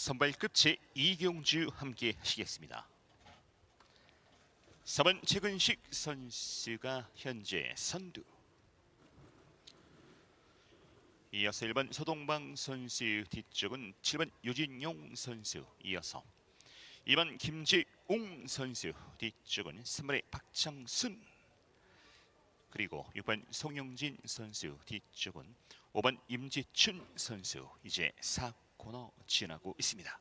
선발 급 제 이경주 함께 하시겠습니다. 4번 최근식 선수가 현재 선두. 이어서 1번 서동방 선수 뒤쪽은 7번 유진용 선수 이어서 2번 김지웅 선수 뒤쪽은 3번의 박창순 그리고 6번 송영진 선수 뒤쪽은 5번 임지춘 선수 이제 4 코너 지나고 있습니다.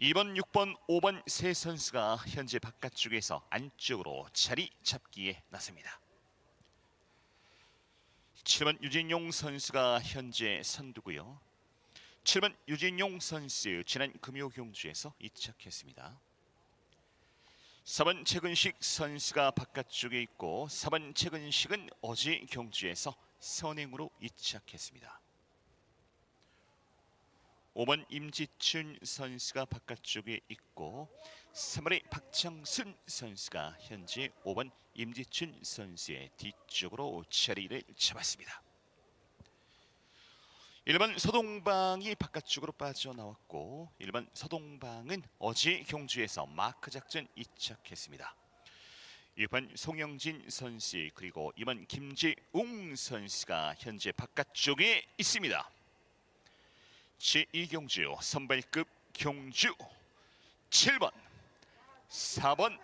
2번, 6번, 5번 세 선수가 현재 바깥쪽에서 안쪽으로 자리 잡기에 나섭니다. 7번 유진용 선수가 현재 선두고요. 7번 유진용 선수 지난 금요 경주에서 이착했습니다. 4번 최근식 선수가 바깥쪽에 있고 4번 최근식은 어제 경주에서 선행으로 이착했습니다. 5번 임지춘 선수가 바깥쪽에 있고 3번의 박창순 선수가 현재 5번 임지춘 선수의 뒤쪽으로 자리를 잡았습니다. 1번 서동방이 바깥쪽으로 빠져나왔고 1번 서동방은 어제 경주에서 마크 작전 이착했습니다. 6번 송영진 선수 그리고 2번 김지웅 선수가 현재 바깥쪽에 있습니다. 제2경주 선발급 경주 7번 4번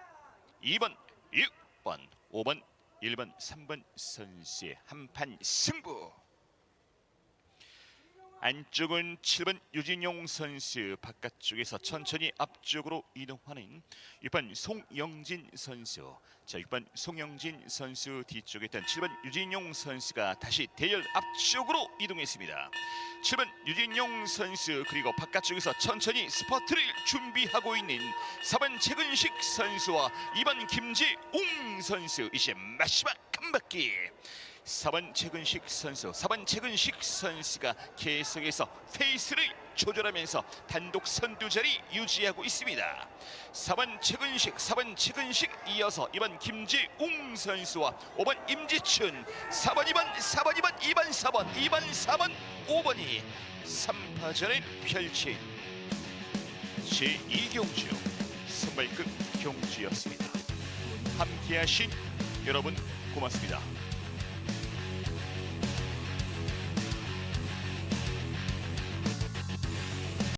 2번 6번 5번 1번 3번 선수의 한판 승부 안쪽은 7번 유진용 선수 바깥쪽에서 천천히 앞쪽으로 이동하는 6번 송영진 선수. 자 6번 송영진 선수 뒤쪽에 있던 7번 유진용 선수가 다시 대열 앞쪽으로 이동했습니다. 7번 유진용 선수 그리고 바깥쪽에서 천천히 스퍼트를 준비하고 있는 4번 최근식 선수와 2번 김지웅 선수 이제 마지막 한 바퀴 4번 최근식 선수, 4번 최근식 선수가 계속해서 페이스를 조절하면서 단독 선두 자리 유지하고 있습니다. 4번 최근식, 4번 최근식 이어서 2번 김지웅 선수와 5번 임지춘, 4번, 2번, 4번, 2번, 2번, 4번, 2번, 4번, 5번이 3파전을 펼친 제2경주 선발급 경주였습니다. 함께하신 여러분 고맙습니다.